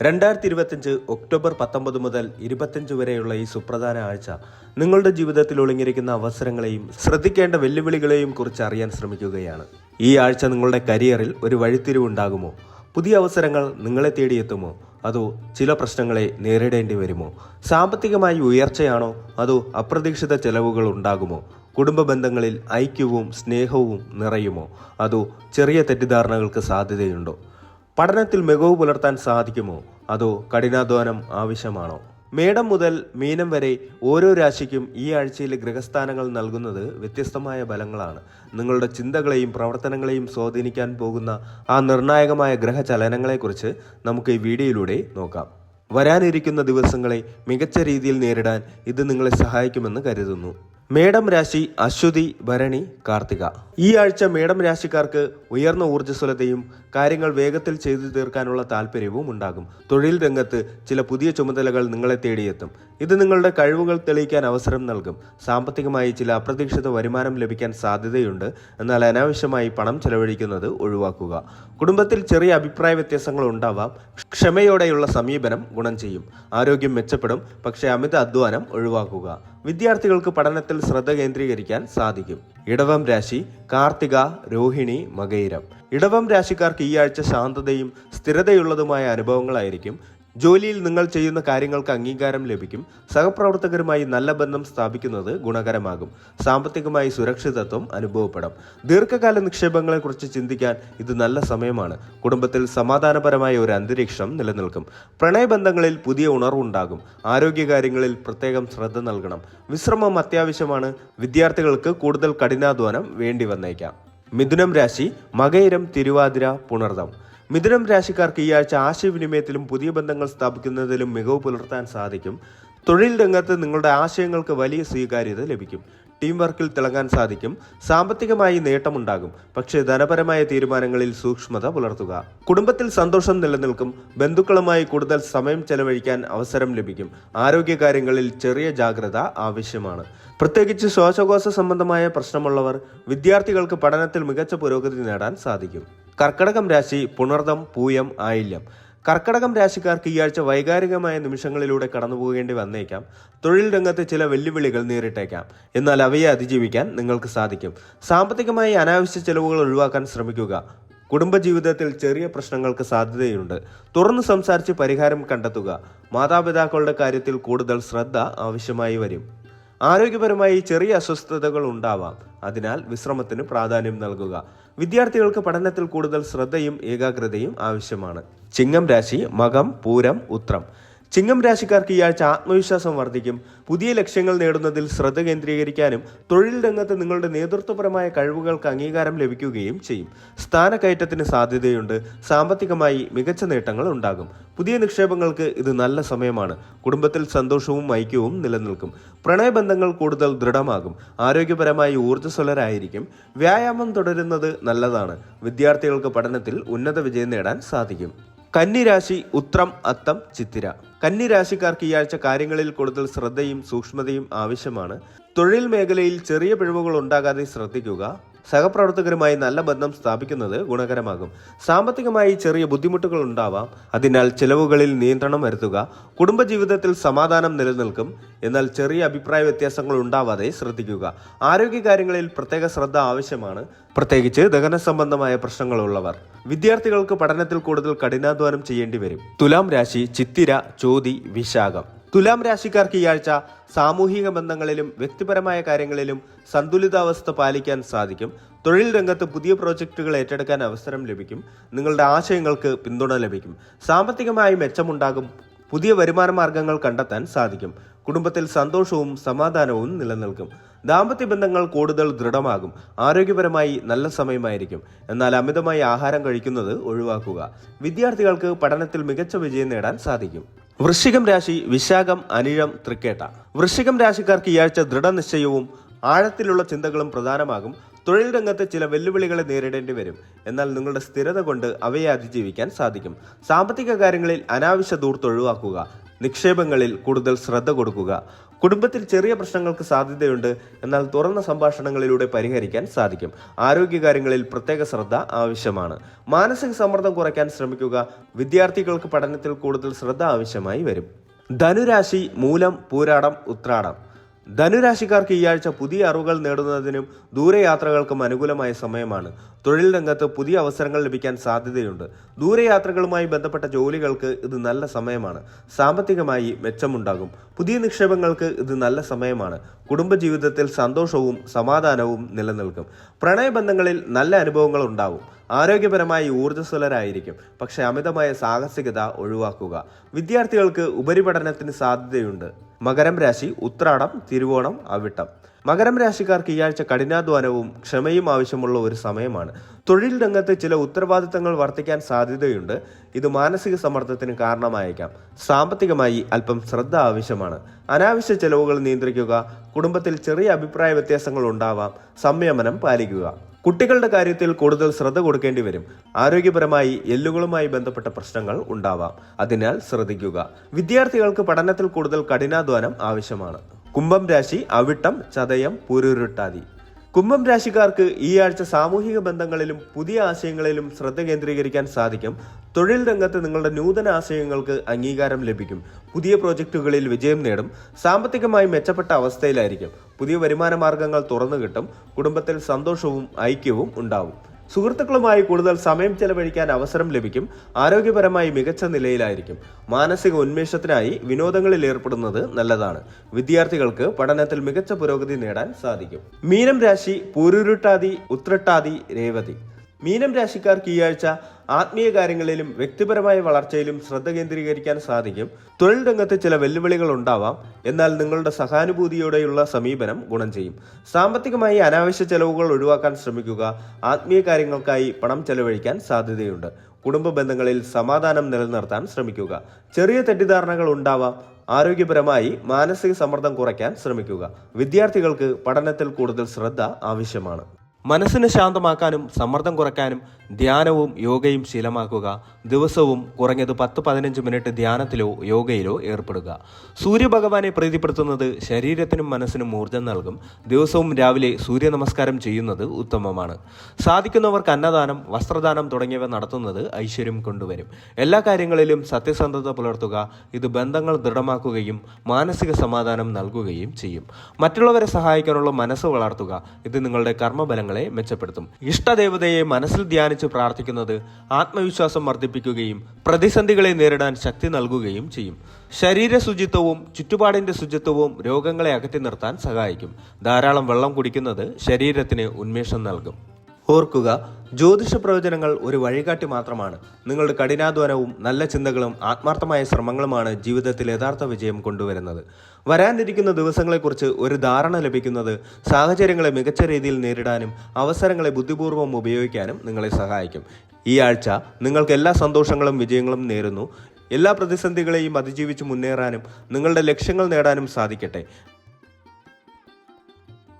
രണ്ടായിരത്തി ഇരുപത്തിയഞ്ച് ഒക്ടോബർ പത്തൊമ്പത് മുതൽ ഇരുപത്തിയഞ്ച് വരെയുള്ള ഈ സുപ്രധാന ആഴ്ച നിങ്ങളുടെ ജീവിതത്തിൽ ഒളിഞ്ഞിരിക്കുന്ന അവസരങ്ങളെയും ശ്രദ്ധിക്കേണ്ട വെല്ലുവിളികളെയും കുറിച്ച് അറിയാൻ ശ്രമിക്കുകയാണ്. ഈ ആഴ്ച നിങ്ങളുടെ കരിയറിൽ ഒരു വഴിത്തിരിവുണ്ടാകുമോ പുതിയ അവസരങ്ങൾ നിങ്ങളെ തേടിയെത്തുമോ? അതോ ചില പ്രശ്നങ്ങളെ നേരിടേണ്ടി വരുമോ? സാമ്പത്തികമായി ഉയർച്ചയാണോ? അതോ അപ്രതീക്ഷിത ചെലവുകൾ ഉണ്ടാകുമോ? കുടുംബ ബന്ധങ്ങളിൽ ഐക്യവും സ്നേഹവും നിറയുമോ? അതോ ചെറിയ തെറ്റിദ്ധാരണകൾക്ക് സാധ്യതയുണ്ടോ? പഠനത്തിൽ മികവ് പുലർത്താൻ സാധിക്കുമോ? അതോ കഠിനാധ്വാനം ആവശ്യമാണോ? മേടം മുതൽ മീനം വരെ ഓരോ രാശിക്കും ഈ ആഴ്ചയിലെ ഗ്രഹസ്ഥാനങ്ങൾ നൽകുന്നത് വ്യത്യസ്തമായ ബലങ്ങളാണ് നിങ്ങളുടെ ചിന്തകളെയും പ്രവർത്തനങ്ങളെയും സ്വാധീനിക്കാൻ പോകുന്ന ആ നിർണായകമായ ഗ്രഹചലനങ്ങളെക്കുറിച്ച് നമുക്ക് ഈ വീഡിയോയിലൂടെ നോക്കാം. വരാനിരിക്കുന്ന ദിവസങ്ങളെ മികച്ച രീതിയിൽ നേരിടാൻ ഇത് നിങ്ങളെ സഹായിക്കുമെന്ന് കരുതുന്നു. മേടം രാശി അശ്വതി ഭരണി കാർത്തിക. ഈ ആഴ്ച മേടം രാശിക്കാർക്ക് ഉയർന്ന ഊർജസ്വലതയും കാര്യങ്ങൾ വേഗത്തിൽ ചെയ്തു തീർക്കാനുള്ള താല്പര്യവും ഉണ്ടാകും. തൊഴിൽ രംഗത്ത് ചില പുതിയ ചുമതലകൾ നിങ്ങളെ തേടിയെത്തും. ഇത് നിങ്ങളുടെ കഴിവുകൾ തെളിയിക്കാൻ അവസരം നൽകും. സാമ്പത്തികമായി ചില അപ്രതീക്ഷിത വരുമാനം ലഭിക്കാൻ സാധ്യതയുണ്ട്. എന്നാൽ അനാവശ്യമായി പണം ചെലവഴിക്കുന്നത് ഒഴിവാക്കുക. കുടുംബത്തിൽ ചെറിയ അഭിപ്രായ വ്യത്യാസങ്ങൾ ഉണ്ടാവാം. ക്ഷമയോടെയുള്ള സമീപനം ഗുണം ചെയ്യും. ആരോഗ്യം മെച്ചപ്പെടും. പക്ഷേ അമിത അധ്വാനം ഒഴിവാക്കുക. വിദ്യാർത്ഥികൾക്ക് പഠനത്തിൽ ശ്രദ്ധ കേന്ദ്രീകരിക്കാൻ സാധിക്കും. ഇടവം രാശി കാർത്തിക രോഹിണി മകയിരം ഇടവം രാശിക്കാർക്ക് ഈ ആഴ്ച ശാന്തതയും സ്ഥിരതയുള്ളതുമായ അനുഭവങ്ങളായിരിക്കും ജോലിയിൽ നിങ്ങൾ ചെയ്യുന്ന കാര്യങ്ങൾക്ക് അംഗീകാരം ലഭിക്കും. സഹപ്രവർത്തകരുമായി നല്ല ബന്ധം സ്ഥാപിക്കുന്നത് ഗുണകരമാകും. സാമ്പത്തികമായി സുരക്ഷിതത്വം അനുഭവപ്പെടും. ദീർഘകാല നിക്ഷേപങ്ങളെക്കുറിച്ച് ചിന്തിക്കാൻ ഇത് നല്ല സമയമാണ്. കുടുംബത്തിൽ സമാധാനപരമായ ഒരു അന്തരീക്ഷം നിലനിൽക്കും. പ്രണയബന്ധങ്ങളിൽ പുതിയ ഉണർവുണ്ടാകും. ആരോഗ്യകാര്യങ്ങളിൽ പ്രത്യേകം ശ്രദ്ധ നൽകണം. വിശ്രമം അത്യാവശ്യമാണ്. വിദ്യാർത്ഥികൾക്ക് കൂടുതൽ കഠിനാധ്വാനം വേണ്ടി വന്നേക്കാം. മിഥുനം രാശി മകയിരം തിരുവാതിര പുണർദം. മിഥുനം രാശിക്കാർക്ക് ഈ ആഴ്ച ആശയവിനിമയത്തിലും പുതിയ ബന്ധങ്ങൾ സ്ഥാപിക്കുന്നതിലും മികവ് പുലർത്താൻ സാധിക്കും. തൊഴിൽ രംഗത്ത് നിങ്ങളുടെ ആശയങ്ങൾക്ക് വലിയ സ്വീകാര്യത ലഭിക്കും. ടീം വർക്കിൽ തിളങ്ങാൻ സാധിക്കും. സാമ്പത്തികമായി നേട്ടമുണ്ടാകും. പക്ഷേ ധനപരമായ തീരുമാനങ്ങളിൽ സൂക്ഷ്മത പുലർത്തുക. കുടുംബത്തിൽ സന്തോഷം നിലനിൽക്കും. ബന്ധുക്കളുമായി കൂടുതൽ സമയം ചെലവഴിക്കാൻ അവസരം ലഭിക്കും. ആരോഗ്യകാര്യങ്ങളിൽ ചെറിയ ജാഗ്രത ആവശ്യമാണ്. പ്രത്യേകിച്ച് ശ്വാസകോശ സംബന്ധമായ പ്രശ്നമുള്ളവർ വിദ്യാർത്ഥികൾക്ക് പഠനത്തിൽ മികച്ച പുരോഗതി നേടാൻ സാധിക്കും. കർക്കടകം രാശി പുണർദം പൂയം ആയില്യം. കർക്കടകം രാശിക്കാർക്ക് ഈ ആഴ്ച വൈകാരികമായ നിമിഷങ്ങളിലൂടെ കടന്നുപോകേണ്ടി വന്നേക്കാം. തൊഴിൽ രംഗത്തെ ചില വെല്ലുവിളികൾ നേരിട്ടേക്കാം. എന്നാൽ അവയെ അതിജീവിക്കാൻ നിങ്ങൾക്ക് സാധിക്കും. സാമ്പത്തികമായി അനാവശ്യ ചെലവുകൾ ഒഴിവാക്കാൻ ശ്രമിക്കുക. കുടുംബജീവിതത്തിൽ ചെറിയ പ്രശ്നങ്ങൾക്ക് സാധ്യതയുണ്ട്. തുറന്നു സംസാരിച്ച് പരിഹാരം കണ്ടെത്തുക. മാതാപിതാക്കളുടെ കാര്യത്തിൽ കൂടുതൽ ശ്രദ്ധ ആവശ്യമായി വരും. ആരോഗ്യപരമായി ചെറിയ അസ്വസ്ഥതകൾ ഉണ്ടാവാം. അതിനാൽ വിശ്രമത്തിന് പ്രാധാന്യം നൽകുക. വിദ്യാർത്ഥികൾക്ക് പഠനത്തിൽ കൂടുതൽ ശ്രദ്ധയും ഏകാഗ്രതയും ആവശ്യമാണ്. ചിങ്ങം രാശി മകം പൂരം ഉത്രം. ചിങ്ങം രാശിക്കാർക്ക് ഈ ആഴ്ച ആത്മവിശ്വാസം വർദ്ധിക്കും. പുതിയ ലക്ഷ്യങ്ങൾ നേടുന്നതിൽ ശ്രദ്ധ കേന്ദ്രീകരിക്കാനും തൊഴിൽ രംഗത്ത് നിങ്ങളുടെ നേതൃത്വപരമായ കഴിവുകൾക്ക് അംഗീകാരം ലഭിക്കുകയും ചെയ്യും. സ്ഥാനക്കയറ്റത്തിന് സാധ്യതയുണ്ട്. സാമ്പത്തികമായി മികച്ച നേട്ടങ്ങൾ ഉണ്ടാകും. പുതിയ നിക്ഷേപങ്ങൾക്ക് ഇത് നല്ല സമയമാണ്. കുടുംബത്തിൽ സന്തോഷവും ഐക്യവും നിലനിൽക്കും. പ്രണയബന്ധങ്ങൾ കൂടുതൽ ദൃഢമാകും. ആരോഗ്യപരമായി ഊർജസ്വലരായിരിക്കും. വ്യായാമം തുടരുന്നത് നല്ലതാണ്. വിദ്യാർത്ഥികൾക്ക് പഠനത്തിൽ ഉന്നത വിജയം നേടാൻ സാധിക്കും. കന്നിരാശി ഉത്രം അത്തം ചിത്തിര. കന്നിരാശിക്കാർക്ക് ഈ ആഴ്ച കാര്യങ്ങളിൽ കൂടുതൽ ശ്രദ്ധയും സൂക്ഷ്മതയും ആവശ്യമാണ്. തൊഴിൽ മേഖലയിൽ ചെറിയ പിഴവുകൾ ഉണ്ടാകാതെ ശ്രദ്ധിക്കുക. സഹപ്രവർത്തകരുമായി നല്ല ബന്ധം സ്ഥാപിക്കുന്നത് ഗുണകരമാകും. സാമ്പത്തികമായി ചെറിയ ബുദ്ധിമുട്ടുകൾ ഉണ്ടാവാം. അതിനാൽ ചെലവുകളിൽ നിയന്ത്രണം വരുത്തുക കുടുംബജീവിതത്തിൽ സമാധാനം നിലനിൽക്കും. എന്നാൽ ചെറിയ അഭിപ്രായ വ്യത്യാസങ്ങൾ ഉണ്ടാവാതെ ശ്രദ്ധിക്കുക. ആരോഗ്യകാര്യങ്ങളിൽ പ്രത്യേക ശ്രദ്ധ ആവശ്യമാണ്. പ്രത്യേകിച്ച് ദഹന സംബന്ധമായ പ്രശ്നങ്ങളുള്ളവർ. വിദ്യാർത്ഥികൾക്ക് പഠനത്തിൽ കൂടുതൽ കഠിനാധ്വാനം ചെയ്യേണ്ടി വരും. തുലാം രാശി ചിത്തിര ചോതി വിശാഖം. തുലാം രാശിക്കാർക്ക് ഈ ആഴ്ച സാമൂഹിക ബന്ധങ്ങളിലും വ്യക്തിപരമായ കാര്യങ്ങളിലും സന്തുലിതാവസ്ഥ പാലിക്കാൻ സാധിക്കും. തൊഴിൽ രംഗത്ത് പുതിയ പ്രോജക്റ്റുകൾ ഏറ്റെടുക്കാൻ അവസരം ലഭിക്കും. നിങ്ങളുടെ ആശയങ്ങൾക്ക് പിന്തുണ ലഭിക്കും. സാമ്പത്തികമായി മെച്ചമുണ്ടാകും പുതിയ വരുമാന മാർഗങ്ങൾ കണ്ടെത്താൻ സാധിക്കും. കുടുംബത്തിൽ സന്തോഷവും സമാധാനവും നിലനിൽക്കും. ദാമ്പത്യ ബന്ധങ്ങൾ കൂടുതൽ ദൃഢമാകും. ആരോഗ്യപരമായി നല്ല സമയമായിരിക്കും. എന്നാൽ അമിതമായി ആഹാരം കഴിക്കുന്നത് ഒഴിവാക്കുക. വിദ്യാർത്ഥികൾക്ക് പഠനത്തിൽ മികച്ച വിജയം നേടാൻ സാധിക്കും. വൃശ്ചികം രാശി വിശാഖം അനിഴം തൃക്കേട്ട. വൃശ്ചികം രാശിക്കാർക്ക് ഈ ആഴ്ച ദൃഢനിശ്ചയവും ആഴത്തിലുള്ള ചിന്തകളും പ്രധാനമാകും. തൊഴിൽ രംഗത്ത് ചില വെല്ലുവിളികളെ നേരിടേണ്ടി വരും. എന്നാൽ നിങ്ങളുടെ സ്ഥിരത കൊണ്ട് അവയെ അതിജീവിക്കാൻ സാധിക്കും. സാമ്പത്തിക കാര്യങ്ങളിൽ അനാവശ്യ ദൂർത്ത് ഒഴിവാക്കുക. നിക്ഷേപങ്ങളിൽ കൂടുതൽ ശ്രദ്ധ കൊടുക്കുക. കുടുംബത്തിൽ ചെറിയ പ്രശ്നങ്ങൾക്ക് സാധ്യതയുണ്ട്. എന്നാൽ തുറന്ന സംഭാഷണങ്ങളിലൂടെ പരിഹരിക്കാൻ സാധിക്കും. ആരോഗ്യകാര്യങ്ങളിൽ പ്രത്യേക ശ്രദ്ധ ആവശ്യമാണ്. മാനസിക സമ്മർദ്ദം കുറയ്ക്കാൻ ശ്രമിക്കുക. വിദ്യാർത്ഥികൾക്ക് പഠനത്തിൽ കൂടുതൽ ശ്രദ്ധ ആവശ്യമായി വരും. ധനുരാശി മൂലം പൂരാടം ഉത്രാടം. ധനുരാശിക്കാർക്ക് ഈ ആഴ്ച പുതിയ അറിവുകൾ നേടുന്നതിനും ദൂരയാത്രകൾക്കും അനുകൂലമായ സമയമാണ്. തൊഴിൽ രംഗത്ത് പുതിയ അവസരങ്ങൾ ലഭിക്കാൻ സാധ്യതയുണ്ട്. ദൂരയാത്രകളുമായി ബന്ധപ്പെട്ട ജോലികൾക്ക് ഇത് നല്ല സമയമാണ്. സാമ്പത്തികമായി മെച്ചമുണ്ടാകും. പുതിയ നിക്ഷേപങ്ങൾക്ക് ഇത് നല്ല സമയമാണ്. കുടുംബജീവിതത്തിൽ സന്തോഷവും സമാധാനവും നിലനിൽക്കും. പ്രണയബന്ധങ്ങളിൽ നല്ല അനുഭവങ്ങൾ ഉണ്ടാവും. ആരോഗ്യപരമായി ഊർജസ്വലരായിരിക്കും. പക്ഷേ അമിതമായ സാഹസികത ഒഴിവാക്കുക. വിദ്യാർത്ഥികൾക്ക് ഉപരിപഠനത്തിന് സാധ്യതയുണ്ട്. മകരം രാശി ഉത്രാടം തിരുവോണം അവിട്ടം. മകരം രാശിക്കാർക്ക് ഈ ആഴ്ച കഠിനാധ്വാനവും ക്ഷമയും ആവശ്യമുള്ള ഒരു സമയമാണ്. തൊഴിൽ രംഗത്ത് ചില ഉത്തരവാദിത്തങ്ങൾ വർദ്ധിക്കാൻ സാധ്യതയുണ്ട്. ഇത് മാനസിക സമ്മർദ്ദത്തിന് കാരണമായേക്കാം. സാമ്പത്തികമായി അല്പം ശ്രദ്ധ ആവശ്യമാണ്. അനാവശ്യ ചെലവുകൾ നിയന്ത്രിക്കുക കുടുംബത്തിൽ ചെറിയ അഭിപ്രായ വ്യത്യാസങ്ങൾ ഉണ്ടാവാം സംയമനം പാലിക്കുക. കുട്ടികളുടെ കാര്യത്തിൽ കൂടുതൽ ശ്രദ്ധ കൊടുക്കേണ്ടി വരും. ആരോഗ്യപരമായി എല്ലുകളുമായി ബന്ധപ്പെട്ട പ്രശ്നങ്ങൾ ഉണ്ടാവാം. അതിനാൽ ശ്രദ്ധിക്കുക. വിദ്യാർത്ഥികൾക്ക് പഠനത്തിൽ കൂടുതൽ കഠിനാധ്വാനം ആവശ്യമാണ്. കുംഭം രാശി അവിട്ടം ചതയം പുരുരുട്ടാതി. കുംഭം രാശിക്കാർക്ക് ഈ ആഴ്ച സാമൂഹിക ബന്ധങ്ങളിലും പുതിയ ആശയങ്ങളിലും ശ്രദ്ധ കേന്ദ്രീകരിക്കാൻ സാധിക്കും. തൊഴിൽ രംഗത്ത് നിങ്ങളുടെ നൂതന ആശയങ്ങൾക്ക് അംഗീകാരം ലഭിക്കും. പുതിയ പ്രോജക്റ്റുകളിൽ വിജയം നേടും. സാമ്പത്തികമായി മെച്ചപ്പെട്ട അവസ്ഥയിലായിരിക്കും. പുതിയ വരുമാന മാർഗങ്ങൾ തുറന്നു കിട്ടും. കുടുംബത്തിൽ സന്തോഷവും ഐക്യവും ഉണ്ടാവും. സുഹൃത്തുക്കളുമായി കൂടുതൽ സമയം ചെലവഴിക്കാൻ അവസരം ലഭിക്കും. ആരോഗ്യപരമായി മികച്ച നിലയിലായിരിക്കും. മാനസിക ഉന്മേഷത്തിനായി വിനോദങ്ങളിൽ ഏർപ്പെടുന്നത് നല്ലതാണ്. വിദ്യാർത്ഥികൾക്ക് പഠനത്തിൽ മികച്ച പുരോഗതി നേടാൻ സാധിക്കും. മീനം രാശി പൂരുരുട്ടാതി ഉത്രട്ടാതി രേവതി. മീനം രാശിക്കാർക്ക് ഈ ആഴ്ച ആത്മീയ കാര്യങ്ങളിലും വ്യക്തിപരമായ വളർച്ചയിലും ശ്രദ്ധ കേന്ദ്രീകരിക്കാൻ സാധിക്കും. തൊഴിൽ രംഗത്ത് ചില വെല്ലുവിളികൾ ഉണ്ടാവാം. എന്നാൽ നിങ്ങളുടെ സഹാനുഭൂതിയോടെയുള്ള സമീപനം ഗുണം ചെയ്യും. സാമ്പത്തികമായി അനാവശ്യ ചെലവുകൾ ഒഴിവാക്കാൻ ശ്രമിക്കുക. ആത്മീയ കാര്യങ്ങൾക്കായി പണം ചെലവഴിക്കാൻ സാധ്യതയുണ്ട്. കുടുംബ ബന്ധങ്ങളിൽ സമാധാനം നിലനിർത്താൻ ശ്രമിക്കുക. ചെറിയ തെറ്റിദ്ധാരണകൾ ഉണ്ടാവാം. ആരോഗ്യപരമായി മാനസിക സമ്മർദ്ദം കുറയ്ക്കാൻ ശ്രമിക്കുക. വിദ്യാർത്ഥികൾക്ക് പഠനത്തിൽ കൂടുതൽ ശ്രദ്ധ ആവശ്യമാണ്. മനസ്സിനെ ശാന്തമാക്കാനും സമ്മർദ്ദം കുറയ്ക്കാനും ധ്യാനവും യോഗയും ശീലമാക്കുക. ദിവസവും കുറഞ്ഞത് പത്ത് പതിനഞ്ച് മിനിറ്റ് ധ്യാനത്തിലോ യോഗയിലോ ഏർപ്പെടുക. സൂര്യഭഗവാനെ പ്രീതിപ്പെടുത്തുന്നത് ശരീരത്തിനും മനസ്സിനും ഊർജം നൽകും. ദിവസവും രാവിലെ സൂര്യ നമസ്കാരം ചെയ്യുന്നത് ഉത്തമമാണ്. സാധിക്കുന്നവർക്ക് അന്നദാനം വസ്ത്രദാനം തുടങ്ങിയവ നടത്തുന്നത് ഐശ്വര്യം കൊണ്ടുവരും. എല്ലാ കാര്യങ്ങളിലും സത്യസന്ധത പുലർത്തുക ഇത് ബന്ധങ്ങൾ ദൃഢമാക്കുകയും മാനസിക സമാധാനം നൽകുകയും ചെയ്യും. മറ്റുള്ളവരെ സഹായിക്കാനുള്ള മനസ്സ് വളർത്തുക ഇത് നിങ്ങളുടെ കർമ്മബലങ്ങളെ മെച്ചപ്പെടുത്തും. ഇഷ്ടദേവതയെ മനസ്സിൽ ധ്യാനിച്ച് പ്രാർത്ഥിക്കുന്നത് ആത്മവിശ്വാസം വർദ്ധിപ്പിക്കുകയും പ്രതിസന്ധികളെ നേരിടാൻ ശക്തി നൽകുകയും ചെയ്യും. ശരീര ശുചിത്വവും ചുറ്റുപാടിന്റെ ശുചിത്വവും രോഗങ്ങളെ അകറ്റി നിർത്താൻ സഹായിക്കും. ധാരാളം വെള്ളം കുടിക്കുന്നത് ശരീരത്തിന് ഉന്മേഷം നൽകും. ഓർക്കുക ജ്യോതിഷ പ്രവചനങ്ങൾ ഒരു വഴികാട്ടി മാത്രമാണ്. നിങ്ങളുടെ കഠിനാധ്വാനവും നല്ല ചിന്തകളും ആത്മാർത്ഥമായ ശ്രമങ്ങളുമാണ് ജീവിതത്തിൽ യഥാർത്ഥ വിജയം കൊണ്ടുവരുന്നത്. വരാനിരിക്കുന്ന ദിവസങ്ങളെക്കുറിച്ച് ഒരു ധാരണ ലഭിക്കുന്നത് സാഹചര്യങ്ങളെ മികച്ച രീതിയിൽ നേരിടാനും അവസരങ്ങളെ ബുദ്ധിപൂർവം ഉപയോഗിക്കാനും നിങ്ങളെ സഹായിക്കും. ഈ ആഴ്ച നിങ്ങൾക്ക് എല്ലാ സന്തോഷങ്ങളും വിജയങ്ങളും നേരുന്നു. എല്ലാ പ്രതിസന്ധികളെയും അതിജീവിച്ച് മുന്നേറാനും നിങ്ങളുടെ ലക്ഷ്യങ്ങൾ നേടാനും സാധിക്കട്ടെ.